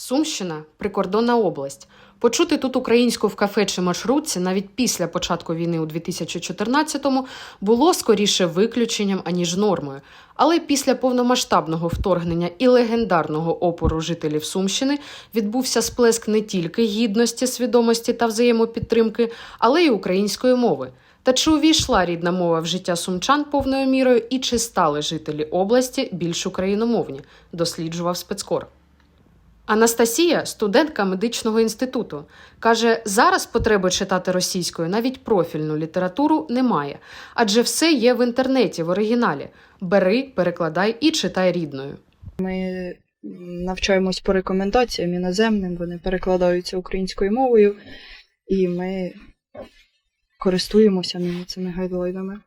Сумщина прикордонна область. Почути тут українську в кафе чи маршрутці навіть після початку війни у 2014-му було скоріше виключенням аніж нормою. Але після повномасштабного вторгнення і легендарного опору жителів Сумщини відбувся сплеск не тільки гідності, свідомості та взаємопідтримки, але й української мови. Та чи увійшла рідна мова в життя сумчан повною мірою і чи стали жителі області більш україномовні? Досліджував спецкор. Анастасія, студентка медичного інституту, каже, зараз потреби читати російською навіть профільну літературу немає, адже все є в інтернеті в оригіналі. Бери, перекладай і читай рідною. Ми навчаємось по рекомендаціям іноземним, вони перекладаються українською мовою, і ми користуємося ними цими гайдлайнами.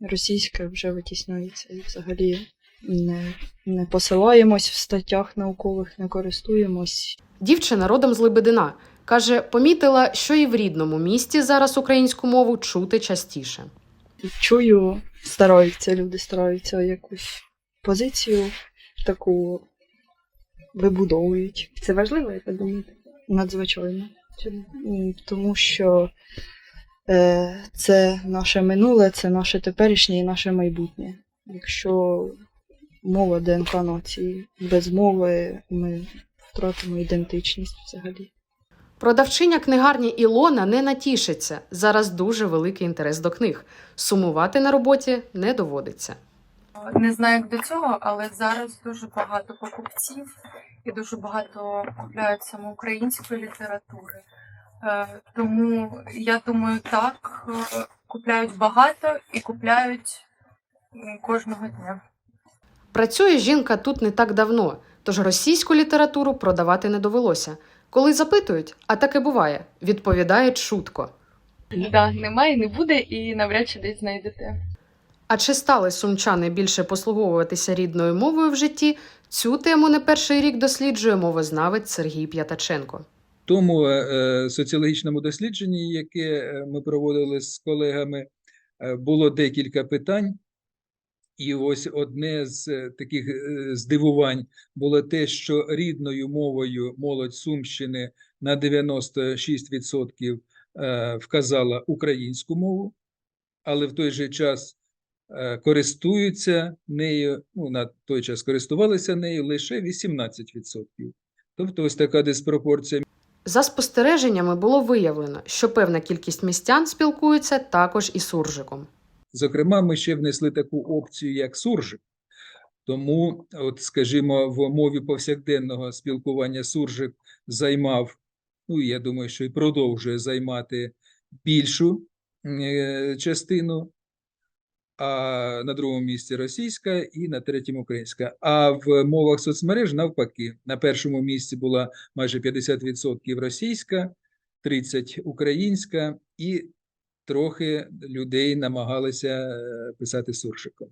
Російське вже витісняється і взагалі не, не посилаємось в статтях наукових, не користуємось. Дівчина родом з Лебедина. Каже, помітила, що і в рідному місті зараз українську мову чути частіше. Чую, стараються, люди стараються якусь позицію таку вибудовують. Це важливо, як ви думаєте? Надзвичайно. Тому що е, це наше минуле, це наше теперішнє і наше майбутнє. Якщо мова ДНК нації, без мови ми втратимо ідентичність взагалі. Продавчиня книгарні Ілона не натішиться. Зараз дуже великий інтерес до книг. Сумувати на роботі не доводиться. Не знаю, як до цього, але зараз дуже багато покупців і дуже багато купляють саме української літератури. Е, Тому я думаю, так, е, купляють багато і купляють кожного дня. Працює жінка тут не так давно, тож російську літературу продавати не довелося. Коли запитують, а таке буває, відповідають шутко. Да, немає, не буде і навряд чи десь знайдете. А чи стали сумчани більше послуговуватися рідною мовою в житті? Цю тему не перший рік досліджує мовознавець Сергій П'ятаченко. тому е, соціологічному дослідженні, яке е, ми проводили з колегами, е, було декілька питань. І ось одне з е, таких е, здивувань було те, що рідною мовою молодь Сумщини на 96% е, вказала українську мову, але в той же час користуються нею, ну, на той час користувалися нею лише 18%. Тобто ось така диспропорція За спостереженнями було виявлено, що певна кількість містян спілкується також і суржиком. Зокрема, ми ще внесли таку опцію, як суржик. Тому, от, скажімо, в мові повсякденного спілкування суржик займав, ну я думаю, що і продовжує займати більшу е, частину, а на другому місці російська і на третьому українська. А в мовах соцмереж навпаки, на першому місці була майже 50% російська, 30% українська і трохи людей намагалися е, писати суржиком.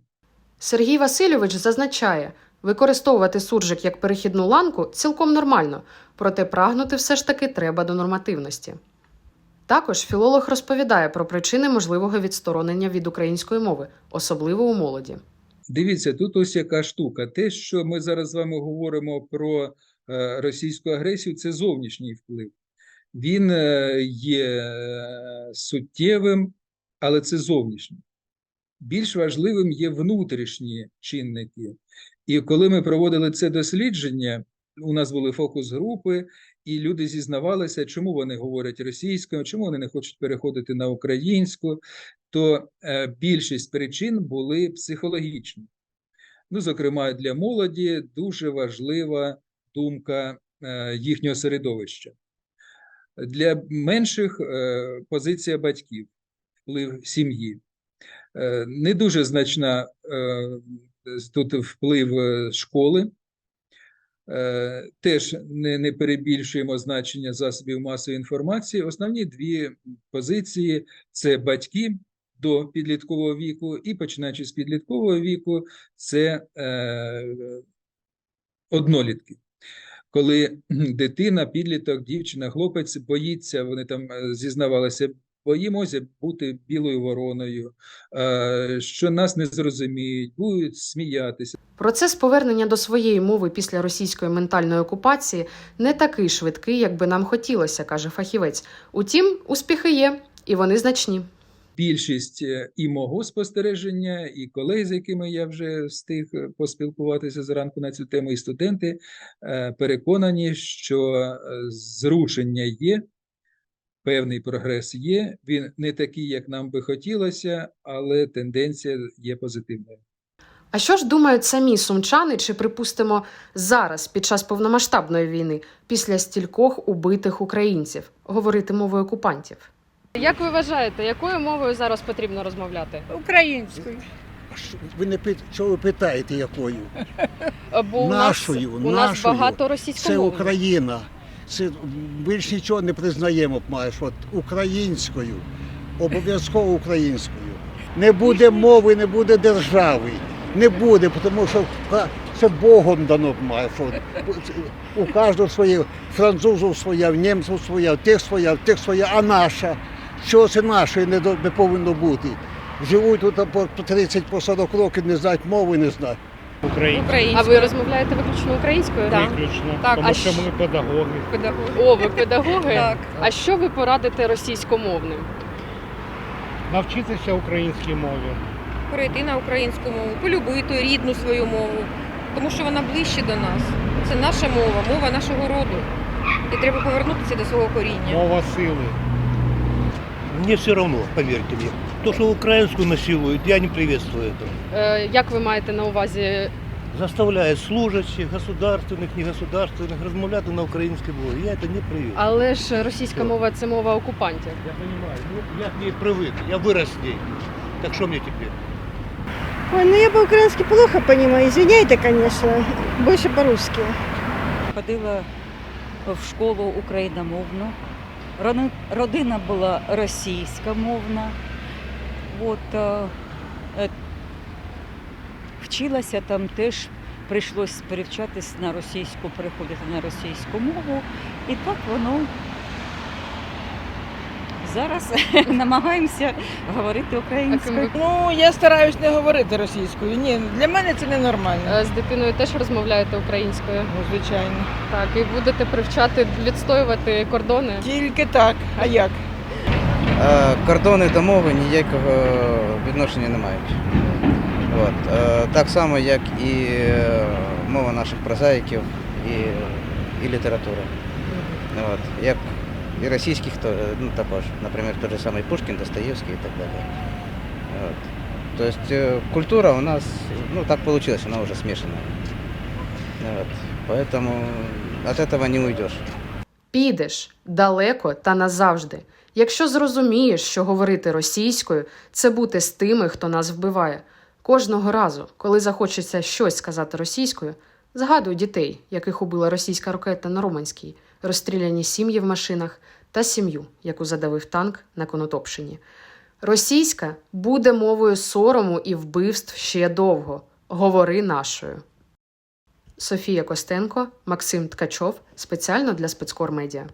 Сергій Васильович зазначає, використовувати суржик як перехідну ланку цілком нормально, проте прагнути все ж таки треба до нормативності. Також філолог розповідає про причини можливого відсторонення від української мови, особливо у молоді. Дивіться, тут ось яка штука. Те, що ми зараз з вами говоримо про е, російську агресію, це зовнішній вплив. Він е, є е, суттєвим, але це зовнішній. Більш важливим є внутрішні чинники. І коли ми проводили це дослідження, у нас були фокус-групи, і люди зізнавалися, чому вони говорять російською, чому вони не хочуть переходити на українську, то е, більшість причин були психологічні. Ну, зокрема, для молоді дуже важлива думка їхнього середовища. Для менших е, позиція батьків, вплив сім'ї. Е, Не дуже значна е, тут вплив школи. Теж не, не перебільшуємо значення засобів масової інформації. Основні дві позиції це батьки до підліткового віку, і починаючи з підліткового віку, це е, однолітки. Коли дитина, підліток, дівчина, хлопець боїться, вони там е, зізнавалися, боїмося бути білою вороною, е, що нас не зрозуміють, будуть сміятися. Процес повернення до своєї мови після російської ментальної окупації не такий швидкий, як би нам хотілося, каже фахівець. Утім, успіхи є, і вони значні. Більшість е, і мого спостереження, і колег, з якими я вже встиг е, поспілкуватися зранку на цю тему, і студенти е, переконані, що зрушення є, певний прогрес є. Він не такий, як нам би хотілося, але тенденція є позитивною. А що ж думають самі сумчани, чи припустимо зараз, під час повномасштабної війни, після стількох убитих українців, говорити мовою окупантів? Як ви вважаєте, якою мовою зараз потрібно розмовляти? Українською. А що Ви не пит... що ви питаєте, якою? Бо Нашою, у нас, у нас нашою. багато Це російськомовних. Україна. Це більш нічого не признаємо, маєш. От українською, обов'язково українською. Не буде мови, не буде держави. Не буде, тому що ка- це Богом дано маєш. От. У кожного своє, французу своя, в німців своя, в тих своя, в тих своя, а наша. Що це нашої не, не повинно бути? Живуть тут по по 30 по 40 років, не знають мови, не знають. Українською. А ви розмовляєте виключно українською? Виключно. Так, тому а що ми педагоги. О, ви педагоги? Так. А що ви порадите російськомовним? Навчитися українській мові. перейти на українську мову, полюбити рідну свою мову, тому що вона ближче до нас. Це наша мова, мова нашого роду. І треба повернутися до свого коріння. Мова сили. Мне все равно, поверьте мне. То, что украинскую насилуют, я не приветствую этого. Е, як ви маєте на увазі? Заставляет служащих, государственных, негосударственных, размовляти на українській мові. Я это не приветствую. Але ж російська мова це мова окупантів. Я понимаю, ну, я к ней привык, я вырос с ней. Так что мне теперь? Ой, ну я по-украински плохо понимаю, извиняйте, конечно, больше по-русски. Ходила в школу україномовну. Родина була російськомовна. От, е, е, вчилася там теж, прийшлось перевчатись на російську, переходити на російську мову. І так воно зараз намагаємося говорити українською. Ну, я стараюсь не говорити російською. Ні, для мене це ненормально. Е, З дитиною теж розмовляєте українською. Ну, звичайно. Так, і будете привчати відстоювати кордони. Тільки так. А як? Е, Кордони до мови ніякого відношення не мають. От. е, Так само, як і мова наших прозаїків і, і література. От. Як і російських е, ну, також, наприклад, той же самий Пушкін, Достоєвський і так далі. От. Тобто е, культура у нас, ну так вийшло, вона вже смішана. От. Поэтому от этого не уйдешь. Підеш далеко та назавжди. Якщо зрозумієш, що говорити російською це бути з тими, хто нас вбиває. Кожного разу, коли захочеться щось сказати російською, згадуй дітей, яких убила російська ракета на Романській, розстріляні сім'ї в машинах та сім'ю, яку задавив танк на Конотопщині. Російська буде мовою сорому і вбивств ще довго. Говори нашою. Софія Костенко, Максим Ткачов спеціально для спецкор медіа.